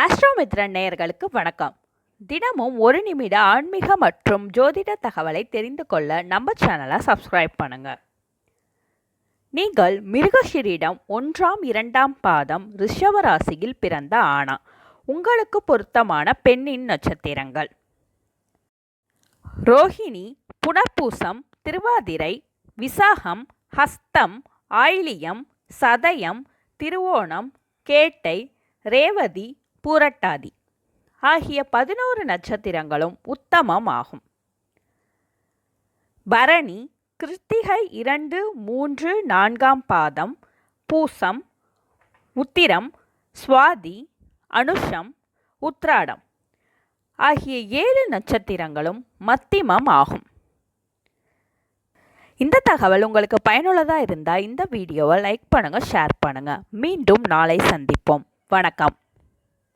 ஆஸ்ட்ரோமித்ரன் நேயர்களுக்கு வணக்கம். தினமும் ஒரு நிமிட ஆன்மீக மற்றும் ஜோதிட தகவலை தெரிந்து கொள்ள நம்ம சேனலை சப்ஸ்கிரைப் பண்ணுங்க. நீங்கள் மிருகஷிரிடம் ஒன்றாம் இரண்டாம் பாதம் ரிஷவராசியில் பிறந்த ஆணா உங்களுக்கு பொருத்தமான பெண்ணின் நட்சத்திரங்கள். ரோஹிணி புனர்பூசம் திருவாதிரை விசாகம் ஹஸ்தம் ஆயிலியம் சதயம் திருவோணம் கேட்டை ரேவதி பூரட்டாதி. ஆகிய பதினோரு நட்சத்திரங்களும் உத்தமம் ஆகும் பரணி கிருத்திகை இரண்டு மூன்று நான்காம் பாதம் பூசம் உத்திரம் சுவாதி அனுஷம் உத்ராடம் ஆகிய ஏழு நட்சத்திரங்களும் மத்திமம் ஆகும் இந்த தகவல் உங்களுக்கு பயனுள்ளதாக இருந்தால் இந்த வீடியோவை லைக் பண்ணுங்கள் ஷேர் பண்ணுங்கள் மீண்டும் நாளை சந்திப்போம். வணக்கம்.